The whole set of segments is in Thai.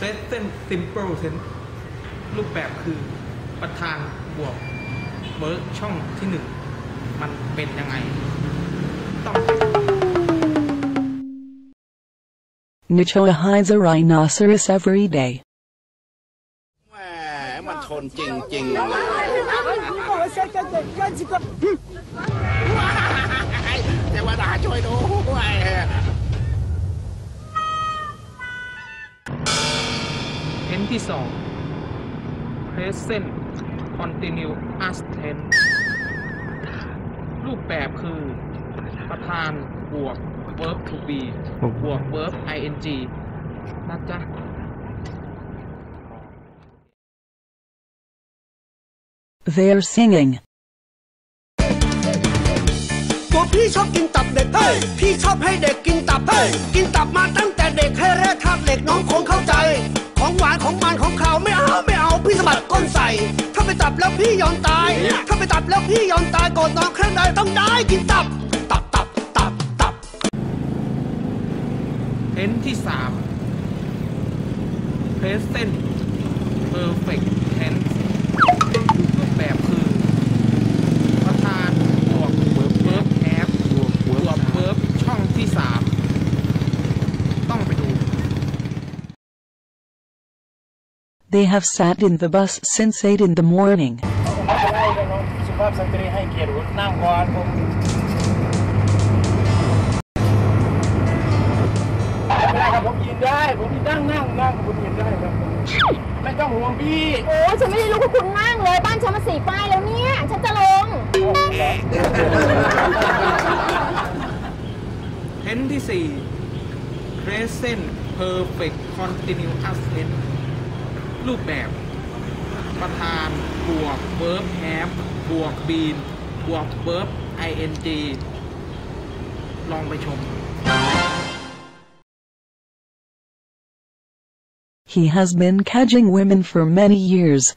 present simple tense รูปแบบคือประธานบวกเวิร์กช่องที่หนึ่งมันเป็นยังไงต้อง Nichoa hides a rhinoceros every day. แหมมันทนจริงจริงๆเลย เทวดาช่วยด้วยเทนที่สอง present continuous tense รูปแบบคือ ประธานบวก verb to be บวก verb ing นะจ๊ะ They are singing. ตัวพี่ชอบกินตับเด็กเฮ้ยพี่ชอบให้เด็กกินตับเฮ้ยกินตับมาตั้งแต่เด็กให้แร่ธาตุเหล็กน้องคงเข้าใจ ของหวานของมันของขาวไม่เอาไม่เอาพี่สะบัดก้นใส่ ถ้าไปตับแล้วพี่ยอมตาย ถ้าไปตับแล้วพี่ยอมตายก่อนนอนครั้งใดต้องได้กินตับ ตับตับตับตับเทนที่สาม present perfect tense รู They have sat in the bus since 8 in the morning. Crescent perfect continuous length รน้องสุภาพสตรีให้เกียรติผมนั่งก่อนผมไม่เป็นไรครับผมยืนได้ ผมนั่งนั่งนั่งผมยืนได้ครับไม่ต้องห่วงพี่ โอ้ฉันไม่ได้รู้ว่าคุณนั่งเลย บ้านฉันมาสี่ป้ายแล้วเนี่ย ฉันจะลง เทนที่สี่ present perfect continuous tense รูปแบบ ประธานบวก verb have บวก been บวก verb ing ลองไปชม He has been cadging women for many years.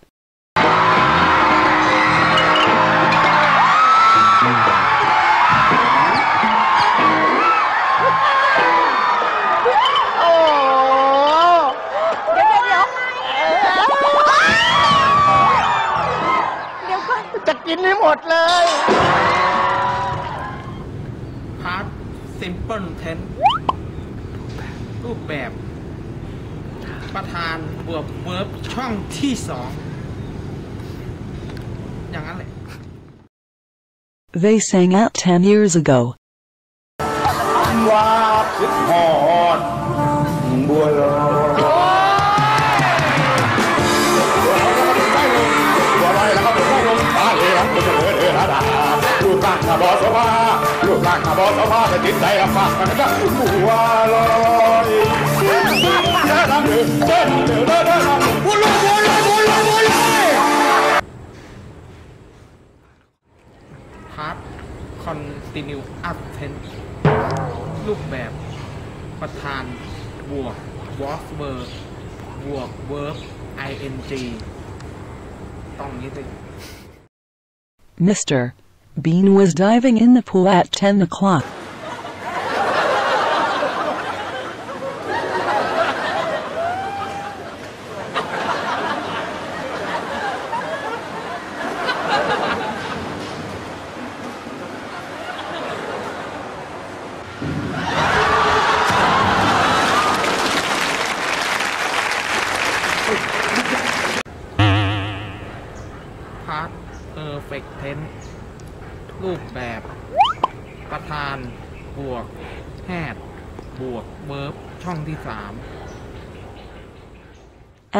Simple tense รูปแบบ ประธานบวก verb ช่องที่สอง อย่างนั้นแหละ They sang out 10 years ago. ว่าคิดหอดบัวลอยบัวลอยแล้วก็เป็นลมตาเอ๋รักเป็นเสือเดือดดาลูกข้างขาบอสภาลูกข้างขาบ อสภาแต่จิตใจลำบากกันนะบัวลอยเดินทางเดินเดินเดิเดินเดินบัวลอยลอยบัวลอยบัวลอย past continuous tense รูปแบบประธานบวก was verb บวก verb ing ต้องนี้สิ Mr. Bean was diving in the pool at 10 o'clock. perfect tense รูปแบบประธานบวก had บวก verb ช่องที่สาม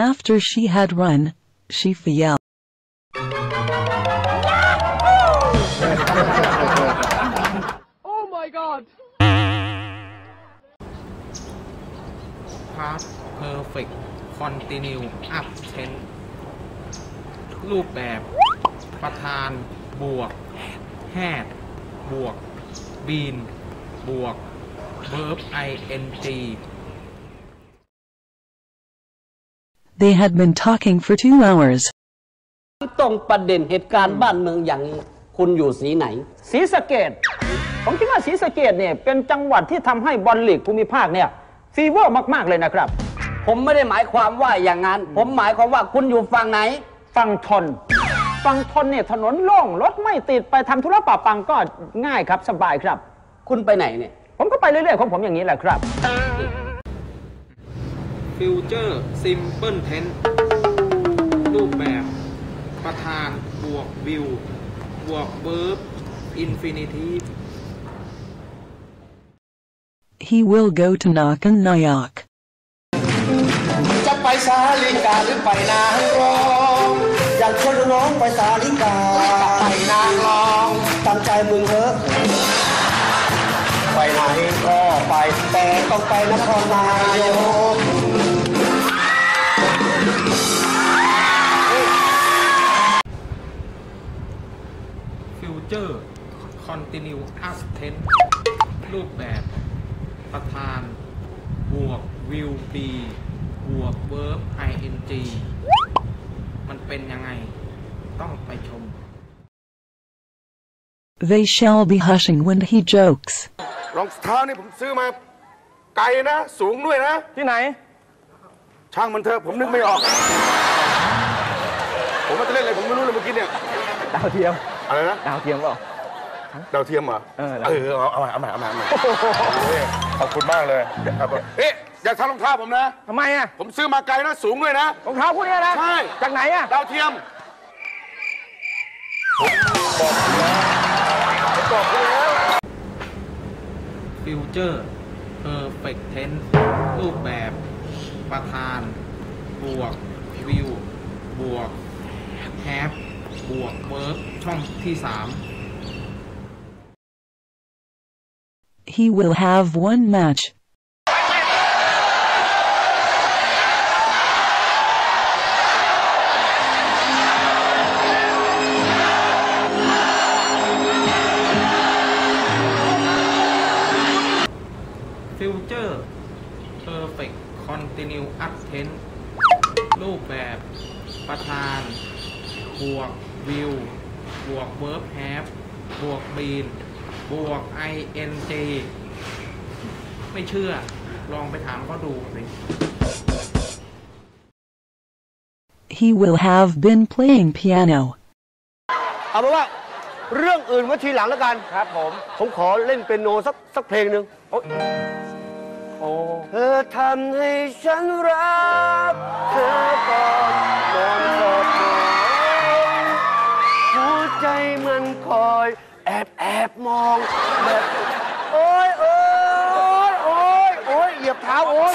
After she had run, she fell. past perfect continue up tense รูปแบบประธานบวก had บวก been บวก verb ing They had been talking for two hours. ตรงประเด็นเหตุการณ์บ้านเมืองอย่างนี้ คุณอยู่สีไหนศรีสะเกดผมคิดว่าศรีสะเกดเนี่ย เป็นจังหวัดที่ทำให้บอลลีกภูมิภาคเนี่ยฟีเวอร์มาก ๆ เลยนะครับ ผมไม่ได้หมายความว่าอย่างนั้น ผมหมายความว่าคุณอยู่ฝั่งไหน ฝั่งทน ฝั่งทนเนี่ยถนนโล่งรถไม่ติดไปทำธุระป่าปังก็ง่ายครับสบายครับ คุณไปไหนเนี่ย ผมก็ไปเรื่อยๆของผมอย่างนี้แหละครับ ฟิวเจอร์ซิมเปิลเทนรูปแบบ ประธานบวกวิว บวกเวิร์บอินฟินิที He will go to Nakan Nayak. จะไปสาลิกาหรือไปนางรอง น้องไปสาลิกาไปนางรองตั้งใจมึงเถอะ ไปไหนก็ไปแต่ต้องไปนครนายกฟิวเจอร์คอนติเนียอัสเทนรูปแบบประธาน บวกวิวบีบวกเวิร์บ ing มันเป็นยังไง ต้องไปชม They shall be hushing when he jokes. รองเท้านี่ผมซื้อมา ไกลนะ สูงด้วยนะ ที่ไหน ช่างมันเถอะผมนึกไม่ออก ผมว่าจะเล่นอะไรผมไม่รู้เลยเมื่อกี้เนี่ย ดาวเทียม อะไรนะ ดาวเทียมเปล่า ดาวเทียมเหรอ เออ เออ เอาเอาใหม่เอาใหม่เอาใหม่เอาใหม่โอ้ยขอบคุณมากเลยครับผมเอ๊ะอย่าทำรองเท้าผมนะ ทำไมอะผมซื้อมาไกลนะ สูงด้วยนะ รองเท้าคู่เนี้ยนะ ใช่ จากไหนอะดาวเทียม ฟิวเจอร์เพอร์เฟกเทนรูปแบบประธาน บวกวิวบวกแฮปบวกเวิร์บช่องที่3 He will have one match. Continuous Tense รูปแบบประธาน บวก will บวก verb have บวก been บวก ing ไม่เชื่อ ลองไปถามเขาดูสิ He will have been playing piano. เอาเป็นว่าเรื่องอื่นไว้ทีหลังแล้วกัน ครับผม ผมขอเล่นเป็นโนสักสักเพลงหนึ่งโอ้ เธอทำให้ฉันรัก เธอก่อนนอนหมอนหัวใจมันคอย แอบแอบมองแบบโอ้ยโอ้ยโอ้ยโอ้ยเหยียบเท้าโอ้ย